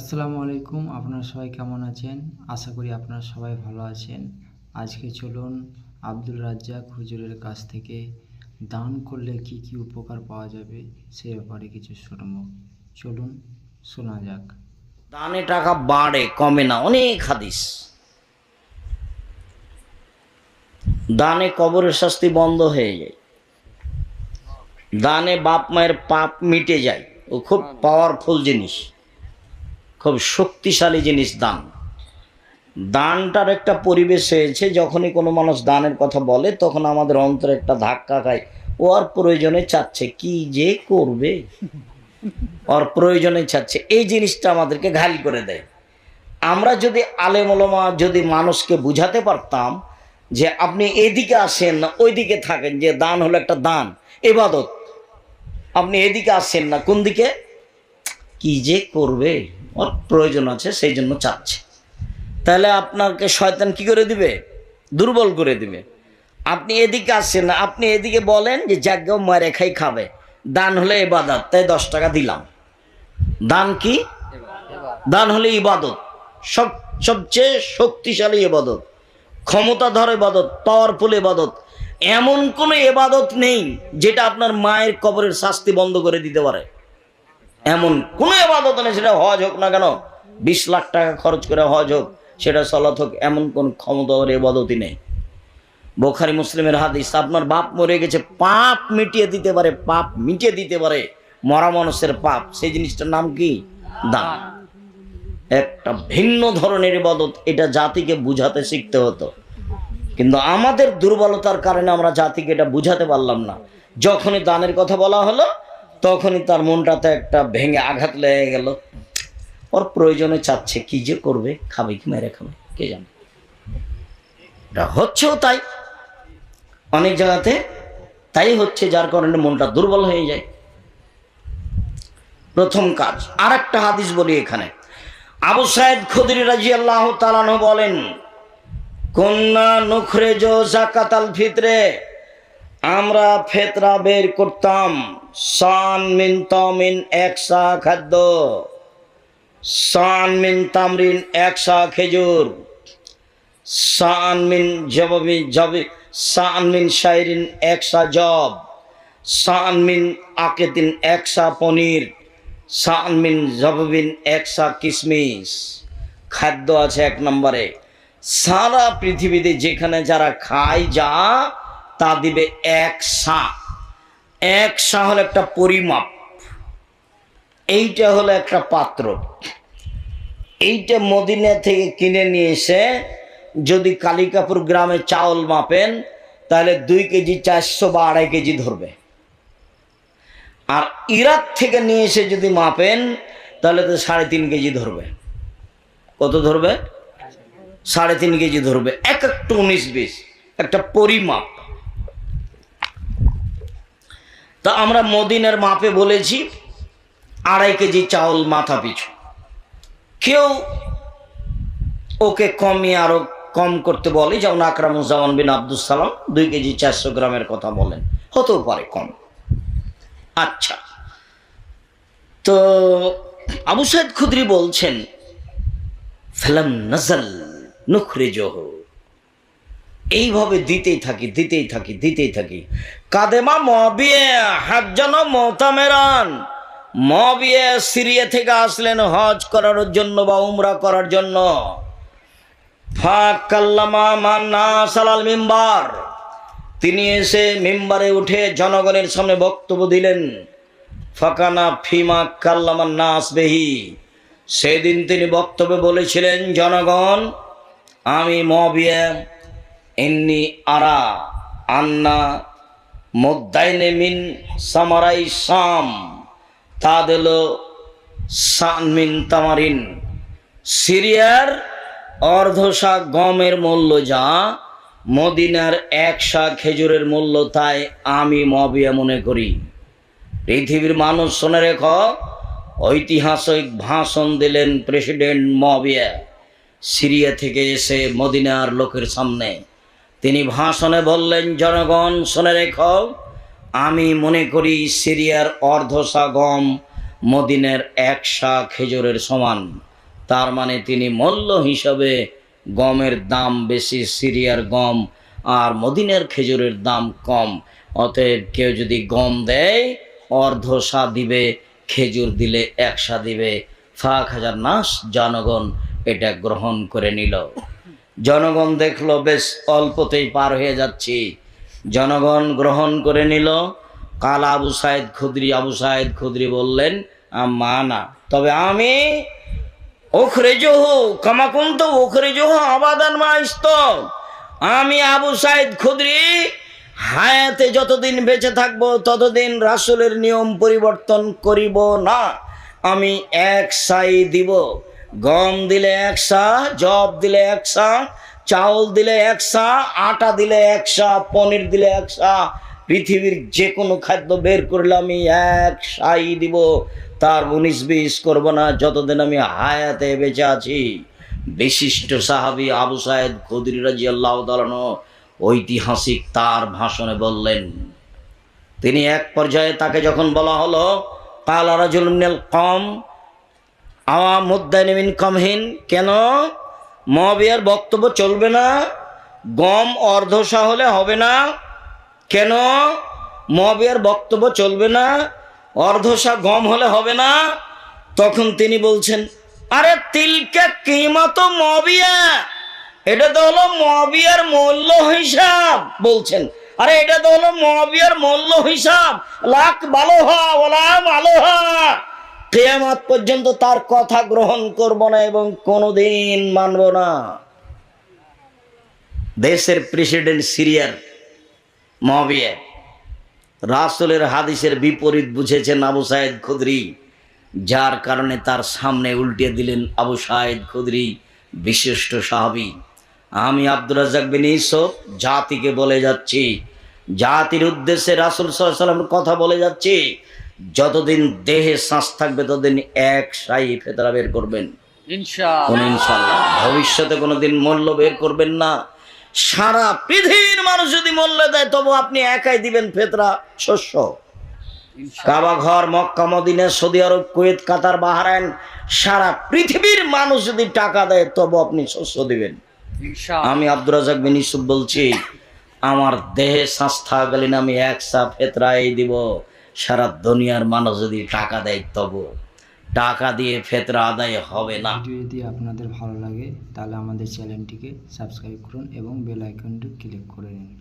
আসসালামু আলাইকুম, আপনারা সবাই কেমন আছেন? আশা করি আপনারা সবাই ভালো আছেন। আজকে চলুন আব্দুল রাজ্জাক হুজুরের কাছ থেকে দান করলে কি কি উপকার পাওয়া যাবে সে ব্যাপারে কিছু শুনব। চলুন শোনা যাক। দানে টাকা বাড়ে, কমে না, অনেক হাদিস। দানে কবরের শাস্তি বন্ধ হয়ে যায়। দানে বাপ মায়ের পাপ মিটে যায়। ও খুব পাওয়ারফুল জিনিস। খুব শক্তিশালী জিনিস দান। দানটার একটা পরিবেশ হয়েছে যখনই কোনো মানুষ দানের কথা বলে, তখন আমাদের অন্তরে একটা ধাক্কা খায়, ও আর প্রয়োজনে চাচ্ছে, কি যে করবে? ওর প্রয়োজনে চাচ্ছে, এই জিনিসটা আমাদেরকে ঘালি করে দেয়। আমরা যদি আলেমলমা যদি মানুষকে বুঝাতে পারতাম যে আপনি এদিকে আসেন না, ওইদিকে থাকেন, যে দান হলো একটা দান, এবাদত। আপনি এদিকে আসেন না, কোন দিকে? কি যে করবে? ওর প্রয়োজন আছে, সেই জন্য চাচ্ছে। তাহলে আপনাকে শয়তান কি করে দিবে? দুর্বল করে দিবে। আপনি এদিকে আসছেন না আপনি এদিকে বলেন যে যাজ্ঞ মারে খাই খাবে। দান হলে এবাদত তাই দশ টাকা দিলাম। দান কি? দান হলে ইবাদত। সব, সবচেয়ে শক্তিশালী এবাদত ক্ষমতাধর এবাদত পাওয়ারফুল এবাদত এমন কোনো এবাদত নেই যেটা আপনার মায়ের কবরের শাস্তি বন্ধ করে দিতে পারে। এমন কোনো এবাদত নেই, সেটা হজ হোক না কেন, বিশ লাখ টাকা খরচ করে হজ হোক, সেটা সলাৎ হোক, এমন কোন ক্ষমতার এবাদতই নেই। বোখারি মুসলিমের হাদিস, আপনার বাপ মরে গেছে, পাপ মিটিয়ে দিতে পারে, পাপ মিটিয়ে দিতে পারে, মরা মানুষের পাপ, সেই জিনিসটার নাম কি? দান। একটা ভিন্ন ধরনের ইবাদত, এটা জাতিকে বুঝাতে শিখতে হতো। কিন্তু আমাদের দুর্বলতার কারণে আমরা জাতিকে এটা বুঝাতে পারলাম না। যখনই দানের কথা বলা হলো তখনই তার মনটাতে একটা ভেঙে আঘাত লেগে গেল। ওর প্রয়োজনে চাচ্ছে কি যে করবে, খাবে কি, মেরে খাবে, কে জানে। এটা হচ্ছেও তাই। অনেক জায়গাতে তাই হচ্ছে, যার কারণে মনটা দুর্বল হয়ে যায়। প্রথম কাজ আর একটা হাদিস বলি এখানে। আবু সাইদ খুদরি রাজি আল্লাহ তালানো বলেন কন্যা নুখরে জো জাকাত আল ফিতরে, আমরা ফেতরা বের করতাম। সান মিন তমিন একসা খাদ্য। সান মিন তামরিন একসা খেজুর। সান মিন জবমি জবি, সান মিন শাইরিন একসা জব। সান মিন আকেদিন একসা পনির। সান মিন জববিন একসা কিসমিস। খাদ্য আছে এক নম্বরে। সারা পৃথিবীতে যেখানে যারা খায় যা, তা দিবে এক এক সা হলো একটা পরিমাপ। এইটা হলো একটা পাত্র। এইটা মদিনা থেকে কিনে নিয়ে এসে যদি কালিকাপুর গ্রামে চাউল মাপেন, তাহলে দুই কেজি চারশো বা আড়াই কেজি ধরবে। আর ইরাক থেকে নিয়ে এসে যদি মাপেন, তাহলে তো সাড়ে তিন কেজি ধরবে। কত ধরবে? সাড়ে তিন কেজি ধরবে। এক একটা উনিশ বিশ। একটা পরিমাপ। তা আমরা মদিনের মাপে বলেছি আড়াই কেজি চাউল মাথা পিছু। কেউ ওকে কমিয়ে আরও কম করতে বলে, যেমন আকরামুজ্জামান বিন আব্দুল সালাম, দুই কেজি চারশো গ্রামের কথা বলেন, হতেও পারে কম। আচ্ছা। তো আবু সাইদ খুদরি বলছেন, ফেলাম নজল নুখরে জহ এইভাবে দিতেই থাকি দিতেই থাকি দিতেই থাকি। কাদেমা মবিয়ে হাজান মোতামেরান। মবিয়ে সিরিয়া থেকে আসলেন হজ করার জন্য বা উমরা করার জন্য। সালাল মিম্বার। তিনি এসে মিম্বারে উঠে জনগণের সামনে বক্তব্য দিলেন। ফাকানা ফিমা কাল্লামান নাস বেহি। সেদিন তিনি বক্তব্যে বলেছিলেন, জনগণ, আমি মবিয়া ইন্নি আরা আন্না মোদ্দাইনে মিন সামারাই সাম তাদেল সান মিন তামারিন। সিরিয়ার অর্ধশা গমের মূল্য যা, মদিনার একশা খেজুরের মূল্য তাই আমি মবিয়া মনে করি। পৃথিবীর মানুষ শুনে রেখ, ঐতিহাসিক ভাষণ দিলেন প্রেসিডেন্ট মবিয়া। সিরিয়া থেকে এসে মদিনার লোকের সামনে তিনি ভাষণে বললেন, জনগণ, শুনে রেখ, আমি মনে করি সিরিয়ার অর্ধশা গম মদিনের একশা খেজুরের সমান। তার মানে তিনি মূল্য হিসাবে গমের দাম বেশি, সিরিয়ার গম আর মদিনের খেজুরের দাম কম। অতএব কেউ যদি গম দেয়, অর্ধ সা দিবে, খেজুর দিলে একসা দিবে। ফাঁক হাজার নাস জনগণ এটা গ্রহণ করে নিল। জনগণ দেখল, বেশ, অল্পতেই পার হয়ে যাচ্ছি। জনগণ গ্রহণ করে নিল। কাল আবু সাইদ খুদ্রি, আবু সাইদ খুদ্রি বললেন মা না। তবে আমি ওখরে জহু কামাকুন্ত ওখরে জহু আবাদান মাইস্ত। আমি আবু সাইদ খুদ্রি, হায়াতে যতদিন বেঁচে থাকব, ততদিন রাসুলের নিয়ম পরিবর্তন করিব না। আমি এক সাই দিব। গম দিলে একসা জব দিলে একসা চাউল দিলে একসা আটা দিলে একসা পনির দিলে একসা পৃথিবীর যে কোনো খাদ্য বের করলে আমি এক সাই দিব। তার উনিশ বিশ করব না, যতদিন আমি হায়াতে বেঁচে আছি। বিশিষ্ট সাহাবি আবু সাহেদ খুদরি রাজি আল্লাহ ঐতিহাসিক তার ভাষণে বললেন, তিনি এক পর্যায়ে তাকে যখন বলা হলো, কাল রাজুল কম আওয়া মুদ্দানিমিন কমহীন। কেন? মহাবিয়ার বক্তব্য চলবে না। গম অর্ধসা হলে হবে না। কেন? মহাবিয়ার বক্তব্য চলবে না। অর্ধসা গম হলে হবে না। তখন তিনি বলছেন, আরে তিলকে কিমত মবিয়া এটা তো হলো মবিয়ার মূল্য হিসাব। বলছেন, আরে এটা তো হলো মবিয়ার মূল্য হিসাব। লাখ ভালো হা ওলা ভালো কেয়ামত পর্যন্ত তার কথা গ্রহণ করব না এবং কোনোদিন মানব না। দেশের প্রেসিডেন্ট সিরিয়ার মহাবিয়া, রাসুলের হাদিসের বিপরীত বুঝেছেন আবু সাহেদ খুদরি, যার কারণে তার সামনে উল্টে দিলেন আবু সাহেদ খুদরি, বিশিষ্ট সাহাবি। আমি আব্দুল রাজাক বিন ইসব জাতিকে বলে যাচ্ছি, জাতির উদ্দেশ্যে রাসুল সাল্লামের কথা বলে যাচ্ছি যতদিন দেহে শ্বাস থাকবে ততদিন এক সাই ফেতরা বের করবেন। ভবিষ্যতে কোনোদিন মূল্য বের করবেন না। সারা পৃথিবীর মানুষ যদি মূল্য দেয় তবু আপনি একাই দিবেন ফেতরা শস্য। কাবা ঘর Mecca Medina Saudi Arabia Kuwait Qatar Bahrain সারা পৃথিবীর মানুষ যদি টাকা দেয় তবু আপনি শস্য দিবেন। আমি আব্দুর রাজাক বিন ইউসুফ বলছি আমার দেহে শ্বাস থাকাকালীন আমি এক সা ফেতরাই দিব। সারা দুনিয়ার মানুষ যদি টাকা দেয়, তবু টাকা দিয়ে ফেতরা আদায় হবে না। যদি আপনাদের ভালো লাগে, তাহলে আমাদের চ্যানেলটিকে সাবস্ক্রাইব করুন এবং বেল আইকনটি ক্লিক করে নিন